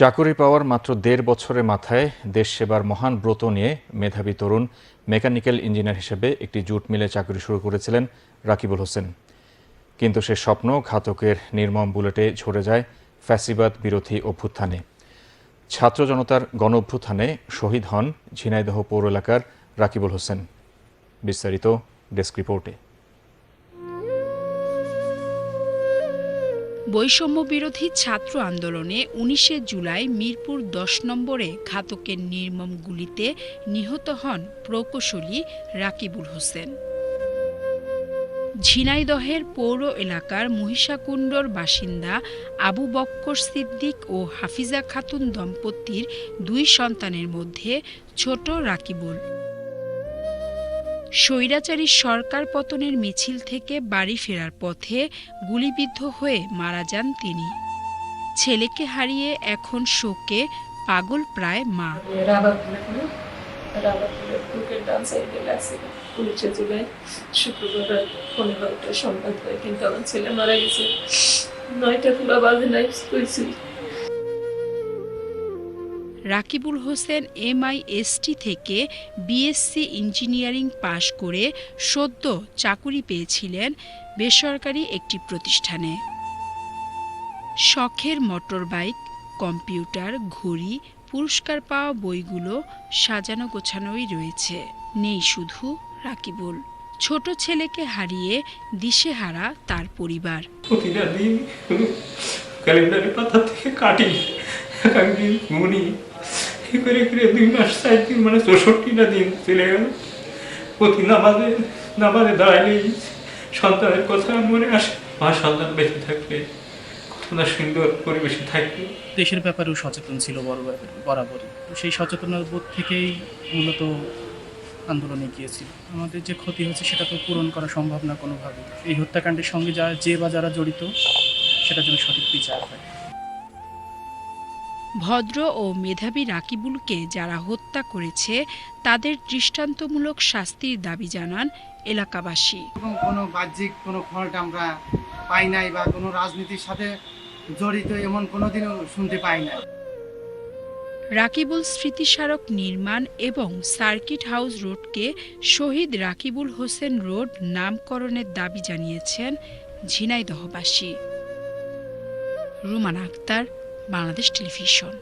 চাকরি পাওয়ার মাত্র দেড় বছরের মাথায় দেশ সেবার মহান ব্রত নিয়ে মেধাবী তরুণ মেকানিক্যাল ইঞ্জিনিয়ার হিসেবে একটি জুট মিলে চাকরি শুরু করেছিলেন রাকিবুল হোসেন। কিন্তু সে স্বপ্ন ঘাতকের নির্মম বুলেটে ঝরে যায় ফ্যাসিবাদ বিরোধী অভ্যুত্থানে। ছাত্র জনতার গণ অভ্যুত্থানে শহীদ হন ঝিনাইদহ পৌর এলাকার রাকিবুল হোসেন। বিস্তারিত ডেস্ক রিপোর্টে। বৈষম্য বিরোধী ছাত্র আন্দোলনে উনিশে জুলাই মিরপুর দশ নম্বরে ঘাতকের নির্মম গুলিতে নিহত হন প্রকৌশলী রাকিবুল হোসেন। ঝিনাইদহের পৌর এলাকার মহিষাকুণ্ডর বাসিন্দা আবু বক্কর সিদ্দিক ও হাফিজা খাতুন দম্পতির দুই সন্তানের মধ্যে ছোট রাকিবুল। স্বৈরাচারী সরকার পতনের মিছিল থেকে বাড়ি ফেরার পথে গুলিবিদ্ধ হয়ে মারা যান তিনি। ছেলেকে হারিয়ে এখন শোকে পাগল প্রায় মা। শুক্রবার হয় কিন্তু আমার ছেলে মারা গেছে। নয়টা বাজে নাই রাকিবুল হোসেন এমআইএসটি থেকে বিএসসি ইঞ্জিনিয়ারিং পাশ করে সদ্য চাকুরি পেয়েছিলেন বেসরকারি একটি প্রতিষ্ঠানে। শখের মোটরবাইক, কম্পিউটার, ঘড়ি, পুরস্কার পাওয়া বইগুলো সাজানো গোছানোই রয়েছে। নেই শুধু রাকিবুল। ছোট ছেলেকে হারিয়ে দিশেহারা তার পরিবার। পাতা থেকে কাটি গুনি করে করে দুই মাস, চার দিন মানে চৌষট্টিটা দিন চলে গেল। প্রতি নামাজে নামাজে দাঁড়াইলেই সন্তানের কথা মনে আসে। মা সন্তান বেঁচে থাকলে কত না সুন্দর পরিবেশে থাকবে। দেশের ব্যাপারেও সচেতন ছিল বড় বরাবরই। তো সেই সচেতনার বোধ থেকেই মূলত আন্দোলনে গিয়েছিল। আমাদের যে ক্ষতি হচ্ছে সেটা তো পূরণ করা সম্ভব না কোনোভাবে। এই হত্যাকাণ্ডের সঙ্গে যা, যে বা যারা জড়িত, সেটার জন্য সঠিক বিচার হয়। ভদ্র ও মেধাবী রাকিবুলকে যারা হত্যা করেছে তাদের দৃষ্টান্তমূলক শাস্তির দাবি জানান এলাকাবাসী। এবং কোনো বাহ্যিক কোনো ফল্ট আমরা পাই নাই বা কোনো রাজনীতির সাথে জড়িত এমন কোনোদিনও শুনতে পাই না রাকিবুল স্মৃতিস্মারক নির্মাণ এবং সার্কিট হাউস রোডকে শহীদ রাকিবুল হোসেন রোড নামকরণের দাবি জানিয়েছেন ঝিনাইদহবাসী। রুমান আক্তার বাংলাদেশ টেলিভিশন।